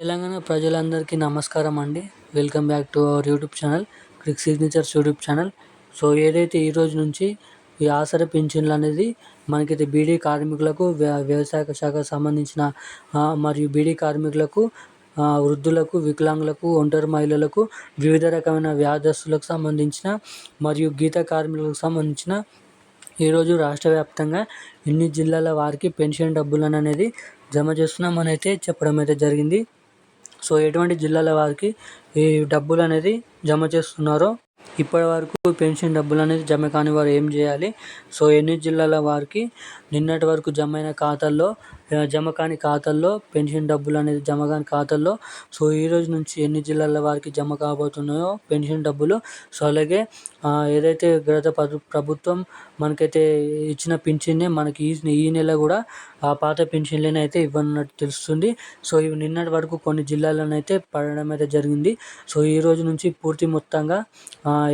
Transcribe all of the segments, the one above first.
తెలంగాణ ప్రజలందరికీ నమస్కారం అండి. Welcome back to our YouTube channel Crick Signatures YouTube channel. So ఏదైతే ఈ రోజు నుంచి ఈ ఆసర పింఛన్లు అనేది మనకైతే బీడీ కార్మికులకు వ్య వ్యవసాయ శాఖకు సంబంధించిన మరియు బీడీ కార్మికులకు వృద్ధులకు వికలాంగులకు ఒంటరి మహిళలకు వివిధ రకమైన వ్యాధస్తులకు సంబంధించిన మరియు గీత కార్మికులకు సంబంధించిన ఈరోజు రాష్ట్ర వ్యాప్తంగా ఎన్ని జిల్లాల వారికి పెన్షన్ డబ్బులను అనేది జమ చేస్తున్నామని అయితే చెప్పడం అయితే జరిగింది. సో ఎటువంటి జిల్లాల వారికి ఈ డబ్బులు అనేది జమ చేస్తున్నారో ఇప్పటి వరకు పెన్షన్ డబ్బులు అనేది జమ కాని వారు ఏం చేయాలి? సో ఎన్ని జిల్లాల వారికి నిన్నటి వరకు జమ అయిన ఖాతాల్లో జమ కాని ఖాతాల్లో పెన్షన్ డబ్బులు అనేది జమ కాని ఖాతాల్లో. సో ఈ రోజు నుంచి ఎన్ని జిల్లాల వారికి జమ కాబోతున్నాయో పెన్షన్ డబ్బులు. సో అలాగే ఏదైతే గత ప్రభుత్వం మనకైతే ఇచ్చిన పెన్షన్నే మనకి ఈ ఈ నెల కూడా ఆ పాత పెన్షన్లనే అయితే ఇవ్వనున్నట్టు తెలుస్తుంది. సో ఇవి నిన్నటి వరకు కొన్ని జిల్లాలనైతే పడడం అయితే జరిగింది. సో ఈ రోజు నుంచి పూర్తి మొత్తంగా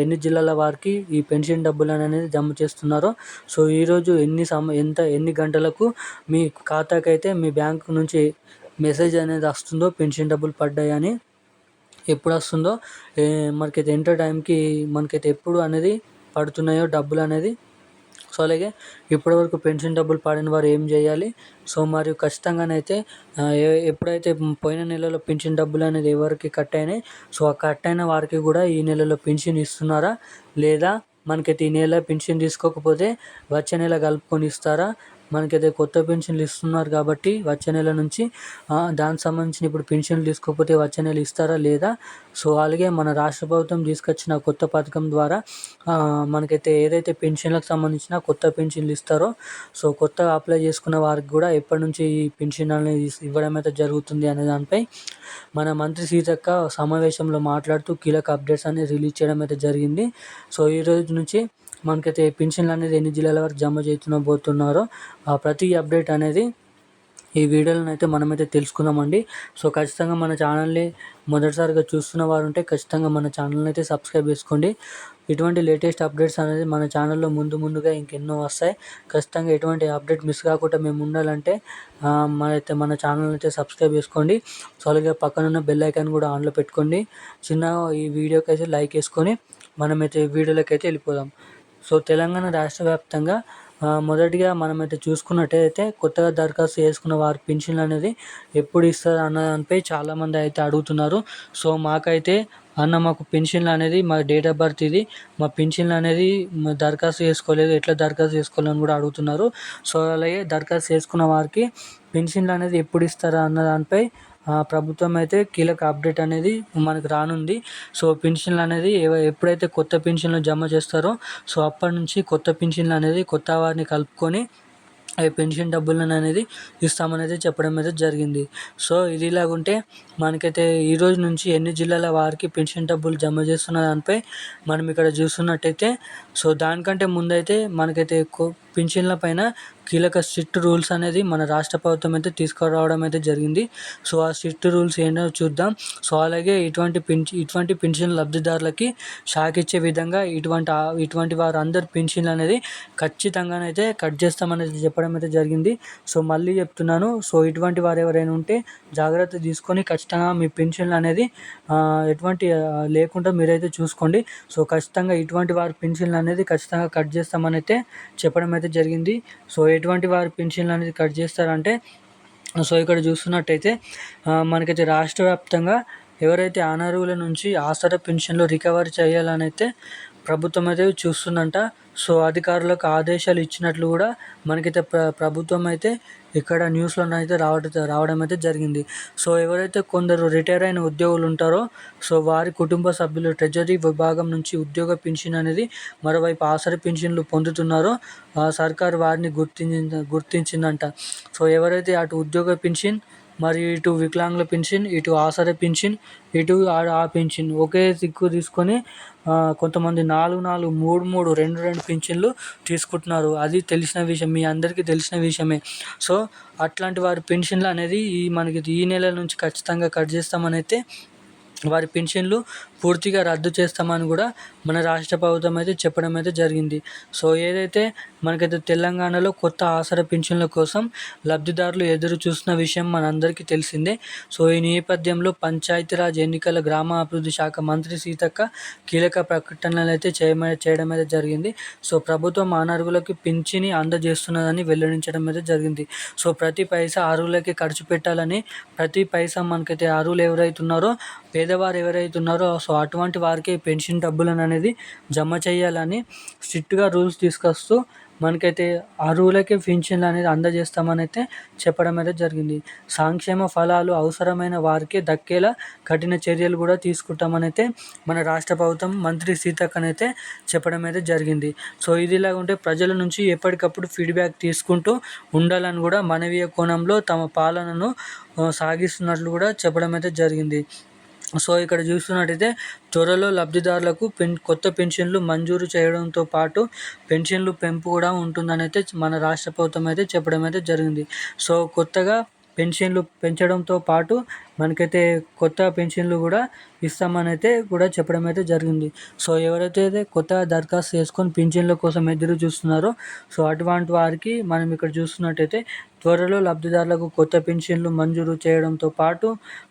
ఎన్ని జిల్లాల వారికి ఈ పెన్షన్ డబ్బులు అనేది జమ చేస్తున్నారో సో ఈరోజు ఎన్ని సమ ఎంత ఎన్ని గంటలకు మీ ఖాతాకైతే మీ బ్యాంక్ నుంచి మెసేజ్ అనేది వస్తుందో పెన్షన్ డబ్బులు పడ్డాయని ఎప్పుడు వస్తుందో మనకైతే ఎంత టైంకి మనకైతే ఎప్పుడు అనేది పడుతున్నాయో డబ్బులు అనేది. సో అలాగే ఇప్పటివరకు పెన్షన్ డబ్బులు పడిన వారు ఏం చేయాలి? సో మరియు ఖచ్చితంగానైతే ఎప్పుడైతే పోయిన నెలలో పెన్షన్ డబ్బులు అనేది ఎవరికి కట్ అయినాయి సో ఆ కట్ అయిన వారికి కూడా ఈ నెలలో పెన్షన్ ఇస్తున్నారా? లేదా మనకి ఈ నెల పెన్షన్ తీసుకోకపోతే వచ్చే నెల కలుపుకొని ఇస్తారా? మనకైతే కొత్త పెన్షన్లు ఇస్తున్నారు కాబట్టి వచ్చే నెల నుంచి దానికి సంబంధించిన ఇప్పుడు పెన్షన్లు తీసుకోకపోతే వచ్చే నెల ఇస్తారా లేదా? సో అలాగే మన రాష్ట్ర ప్రభుత్వం తీసుకొచ్చిన కొత్త పథకం ద్వారా మనకైతే ఏదైతే పెన్షన్లకు సంబంధించిన కొత్త పెన్షన్లు ఇస్తారో సో కొత్తగా అప్లై చేసుకున్న వారికి కూడా ఎప్పటి నుంచి ఈ పెన్షన్ అనేది ఇవ్వడం అయితే జరుగుతుంది అనే దానిపై మన మంత్రి సీతక్క సమావేశంలో మాట్లాడుతూ కీలక అప్డేట్స్ అనేది రిలీజ్ చేయడం అయితే జరిగింది. సో ఈ రోజు నుంచి మనకైతే పెన్షన్లు అనేది ఎన్ని జిల్లాల వరకు జమ చేస్తున్న పోతున్నారో ఆ ప్రతి అప్డేట్ అనేది ఈ వీడియోలను అయితే మనమైతే తెలుసుకుందామండి. సో ఖచ్చితంగా మన ఛానల్ని మొదటిసారిగా చూస్తున్న వారు ఉంటే ఖచ్చితంగా మన ఛానల్ని అయితే సబ్స్క్రైబ్ చేసుకోండి. ఇటువంటి లేటెస్ట్ అప్డేట్స్ అనేది మన ఛానల్లో ముందు ముందుగా ఇంకెన్నో వస్తాయి. ఖచ్చితంగా ఎటువంటి అప్డేట్ మిస్ కాకుండా మేము ఉండాలంటే మన అయితే మన ఛానల్ అయితే సబ్స్క్రైబ్ చేసుకోండి. సో అలాగే పక్కనున్న బెల్ ఐకాన్ కూడా ఆన్లో పెట్టుకోండి. చిన్న ఈ వీడియోకి అయితే లైక్ వేసుకొని మనమైతే వీడియోలోకి అయితే వెళ్ళిపోదాం. సో తెలంగాణ రాష్ట్ర వ్యాప్తంగా మొదటిగా మనమైతే చూసుకున్నట్టయితే కొత్తగా దరఖాస్తు చేసుకున్న వారి పెన్షన్లు అనేది ఎప్పుడు ఇస్తారు అన్న దానిపై చాలామంది అయితే అడుగుతున్నారు. సో మాకైతే అన్న మాకు పెన్షన్లు అనేది మా డేట్ ఆఫ్ బర్త్ ఇది మా పెన్షన్లు అనేది దరఖాస్తు చేసుకోలేదు ఎట్లా దరఖాస్తు చేసుకోవాలని కూడా అడుగుతున్నారు. సో అలాగే దరఖాస్తు చేసుకున్న వారికి పెన్షన్లు అనేది ఎప్పుడు ఇస్తారా అన్న దానిపై ప్రభుత్వం అయితే కీలక అప్డేట్ అనేది మనకు రానుంది. సో పెన్షన్లు అనేది ఎప్పుడైతే కొత్త పెన్షన్లు జమ చేస్తారో సో అప్పటి నుంచి కొత్త పెన్షన్లు అనేది కొత్త వారిని కలుపుకొని అవి పెన్షన్ డబ్బులను అనేది ఇస్తామనేది చెప్పడం అయితే జరిగింది. సో ఇది ఇలాగుంటే మనకైతే ఈ రోజు నుంచి ఎన్ని జిల్లాల వారికి పెన్షన్ డబ్బులు జమ చేస్తున్న దానిపై మనం ఇక్కడ చూస్తున్నట్టయితే సో దానికంటే ముందైతే మనకైతే పెన్షన్ల పైన కీలక స్ట్రిక్ట్ రూల్స్ అనేది మన రాష్ట్ర ప్రభుత్వం అయితే తీసుకురావడం అయితే జరిగింది. సో ఆ స్ట్రిక్ట్ రూల్స్ ఏంటో చూద్దాం. సో అలాగే ఇటువంటి పింఛ ఇటువంటి పెన్షన్ లబ్ధిదారులకి షాక్ ఇచ్చే విధంగా ఇటువంటి ఇటువంటి వారు అందరు పెన్షన్లు అనేది ఖచ్చితంగానైతే కట్ చేస్తామనేది చెప్పడం అయితే జరిగింది. సో మళ్ళీ చెప్తున్నాను. సో ఇటువంటి వారు ఎవరైనా ఉంటే జాగ్రత్త తీసుకొని ఖచ్చితంగా మీ పెన్షన్లు అనేది ఎటువంటి లేకుండా మీరైతే చూసుకోండి. సో ఖచ్చితంగా ఇటువంటి వారి పెన్షన్లు అనేది ఖచ్చితంగా కట్ చేస్తామని అయితే చెప్పడం అయితే జరిగింది. సో ఎటువంటి వారి పెన్షన్లు అనేది కట్ చేస్తారంటే సో ఇక్కడ చూస్తున్నట్టయితే మనకైతే రాష్ట్ర వ్యాప్తంగా ఎవరైతే అనర్హుల నుంచి ఆసరా పెన్షన్లు రికవరీ చేయాలని అయితే ప్రభుత్వం అయితే చూస్తుందంట. సో అధికారులకు ఆదేశాలు ఇచ్చినట్లు కూడా మనకైతే ప్ర ప్రభుత్వం అయితే ఇక్కడ న్యూస్లో అయితే రావడం రావడం అయితే జరిగింది. సో ఎవరైతే కొందరు రిటైర్ అయిన ఉద్యోగులు ఉంటారో సో వారి కుటుంబ సభ్యులు ట్రెజరీ విభాగం నుంచి ఉద్యోగ పెన్షన్ అనేది మరోవైపు ఆసరి పెన్షన్లు పొందుతున్నారో సర్కారు వారిని గుర్తించి గుర్తించిందంట. సో ఎవరైతే అటు ఉద్యోగ పెన్షన్ మరి ఇటు వికలాంగుల పెన్షన్ ఇటు ఆసరా పెన్షన్ ఇటు ఆ పెన్షన్ ఒకే దిక్కు తీసుకొని కొంతమంది నాలుగు నాలుగు మూడు మూడు రెండు రెండు పింఛన్లు తీసుకుంటున్నారు. అది తెలిసిన విషయం మీ అందరికీ తెలిసిన విషయమే. సో అట్లాంటి వారి పెన్షన్లు అనేది ఈ మనకి ఈ నెల నుంచి ఖచ్చితంగా కట్ చేస్తామని అయితే వారి పెన్షన్లు పూర్తిగా రద్దు చేస్తామని కూడా మన రాష్ట్ర ప్రభుత్వం అయితే చెప్పడం అయితే జరిగింది. సో ఏదైతే మనకైతే తెలంగాణలో కొత్త ఆసరా పెన్షన్ల కోసం లబ్ధిదారులు ఎదురు చూస్తున్న విషయం మనందరికీ తెలిసిందే. సో ఈ నేపథ్యంలో పంచాయతీరాజ్ ఎన్నికల గ్రామాభివృద్ధి శాఖ మంత్రి సీతక్క కీలక ప్రకటనలు అయితే చేయమ చేయడం అయితే జరిగింది. సో ప్రభుత్వం అనర్హులకు పింఛని అందజేస్తున్నదని వెల్లడించడం అయితే జరిగింది. సో ప్రతి పైసా అర్హులకి ఖర్చు పెట్టాలని ప్రతి పైసా మనకైతే అర్హులు ఎవరైతే ఉన్నారో పేదవారు ఎవరైతే ఉన్నారో సో అటువంటి వారికి పెన్షన్ డబ్బులను అనేది జమ చేయాలని స్ట్రిక్ట్గా రూల్స్ తీసుకొస్తూ మనకైతే అర్హులకే పెన్షన్లు అనేది అందజేస్తామని అయితే చెప్పడం అయితే జరిగింది. సంక్షేమ ఫలాలు అవసరమైన వారికి దక్కేలా కఠిన చర్యలు కూడా తీసుకుంటామని అయితే మన రాష్ట్ర ప్రభుత్వం మంత్రి సీతక్కనైతే చెప్పడం అయితే జరిగింది. సో ఇదిలాగా ఉంటే ప్రజల నుంచి ఎప్పటికప్పుడు ఫీడ్బ్యాక్ తీసుకుంటూ ఉండాలని కూడా మనవీయ కోణంలో తమ పాలనను సాగిస్తున్నట్లు కూడా చెప్పడం అయితే జరిగింది. సో ఇక్కడ చూస్తున్నట్టయితే త్వరలో లబ్ధిదారులకు పెన్ కొత్త పెన్షన్లు మంజూరు చేయడంతో పాటు పెన్షన్లు పెంపు కూడా ఉంటుందని అయితే మన రాష్ట్ర ప్రభుత్వం అయితే చెప్పడం అయితే జరిగింది. సో కొత్తగా పెన్షన్లు పెంచడంతో పాటు మనకైతే కొత్త పెన్షన్లు కూడా ఇస్తామని అయితే కూడా చెప్పడం అయితే జరిగింది. సో ఎవరైతే కొత్త దరఖాస్తు చేసుకొని పెన్షన్ల కోసం ఎదురు చూస్తున్నారో సో అటువంటి వారికి మనం ఇక్కడ చూస్తున్నట్టయితే త్వరలో లబ్ధిదారులకు కొత్త పెన్షన్లు మంజూరు చేయడంతో పాటు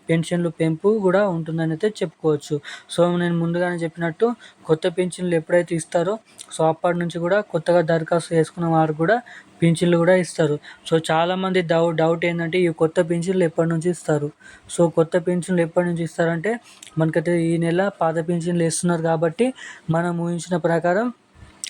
పెన్షన్లు పెంపు కూడా ఉంటుందని అయితే చెప్పుకోవచ్చు. సో నేను ముందుగానే చెప్పినట్టు కొత్త పెన్షన్లు ఎప్పుడైతే ఇస్తారో సో అప్పటి నుంచి కూడా కొత్తగా దరఖాస్తు చేసుకున్న వారు కూడా పెన్షన్లు కూడా ఇస్తారు. సో చాలామంది డౌ డౌట్ ఏంటంటే ఈ కొత్త పెన్షన్లు ఎప్పటి నుంచి ఇస్తారు? సో కొత్త పెన్షన్లు ఎప్పటి నుంచి ఇస్తారంటే మనకైతే ఈ నెల పాత పెన్షన్లు ఇస్తున్నారు కాబట్టి మనం ఊహించిన ప్రకారం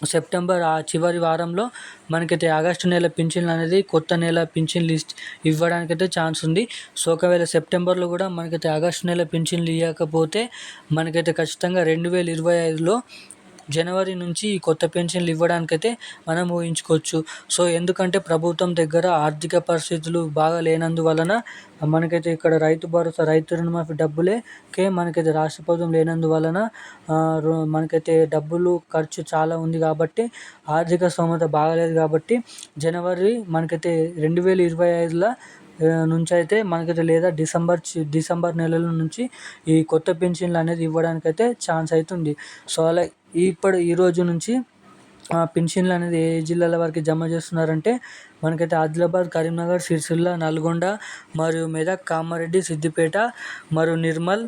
సెప్టెంబర్ ఆ చివరి వారంలో మనకైతే ఆగస్టు నెల పింఛన్లు అనేది కొత్త నెల పింఛన్ లిస్ట్ ఇవ్వడానికైతే ఛాన్స్ ఉంది. సో ఒకవేళ సెప్టెంబర్లో కూడా మనకైతే ఆగస్టు నెల పింఛన్లు ఇవ్వకపోతే మనకైతే ఖచ్చితంగా రెండు వేల ఇరవై ఐదులో జనవరి నుంచి ఈ కొత్త పెన్షన్లు ఇవ్వడానికైతే మనం ఊహించుకోవచ్చు. సో ఎందుకంటే ప్రభుత్వం దగ్గర ఆర్థిక పరిస్థితులు బాగా లేనందువలన మనకైతే ఇక్కడ రైతు భరోసా రైతు రుణమాఫీ డబ్బులే కే మనకైతే రాష్ట్ర ప్రభుత్వం లేనందువలన మనకైతే డబ్బులు ఖర్చు చాలా ఉంది కాబట్టి ఆర్థిక స్తోమత బాగలేదు కాబట్టి జనవరి మనకైతే రెండు వేల ఇరవై ఐదులో నుంచి అయితే మనకైతే లేదా డిసెంబర్ డిసెంబర్ నెలల నుంచి ఈ కొత్త పెన్షన్లు అనేది ఇవ్వడానికైతే ఛాన్స్ అవుతుంది సో అలా ఇప్పుడు ఈ రోజు నుంచి పెన్షన్లు అనేది ఏ జిల్లాల వారికి జమ చేస్తున్నారంటే మనకైతే ఆదిలాబాద్ కరీంనగర్ సిరిసిల్ల నల్గొండ మరియు మెదక్ కామారెడ్డి సిద్దిపేట మరియు నిర్మల్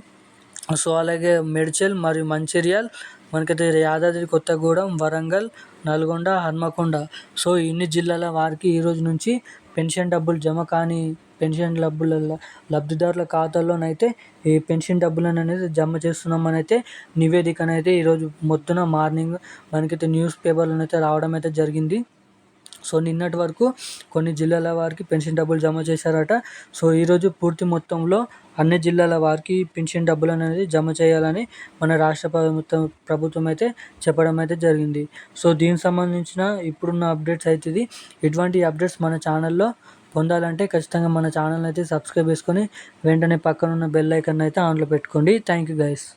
సో అలాగే మేడ్చల్ మరియు మంచిర్యాల్ మనకైతే యాదాద్రి కొత్తగూడెం వరంగల్ నల్గొండ హన్మకొండ. సో ఇన్ని జిల్లాల వారికి ఈరోజు నుంచి పెన్షన్ డబ్బులు జమ కాని పెన్షన్ డబ్బులలో లబ్ధిదారుల ఖాతాల్లోనైతే ఈ పెన్షన్ డబ్బులను అనేది జమ చేస్తున్నామని అయితే నివేదికనైతే ఈరోజు మొత్తం మార్నింగ్ మనకైతే న్యూస్ పేపర్లను అయితే రావడం అయితే జరిగింది. సో నిన్నటి వరకు కొన్ని జిల్లాల వారికి పెన్షన్ డబ్బులు జమ చేశారట. సో ఈరోజు పూర్తి మొత్తంలో అన్ని జిల్లాల వారికి పెన్షన్ డబ్బులు అనేది జమ చేయాలని మన రాష్ట్ర ప్రభుత్వం ప్రభుత్వం అయితే చెప్పడం అయితే జరిగింది. సో దీనికి సంబంధించిన ఇప్పుడున్న అప్డేట్స్ అయితే ఇటువంటి అప్డేట్స్ మన ఛానల్లో పొందాలంటే ఖచ్చితంగా మన ఛానల్ని అయితే సబ్స్క్రైబ్ చేసుకొని వెంటనే పక్కన ఉన్న బెల్ ఐకాన్ అయితే ఆన్లో పెట్టుకోండి. Thank you guys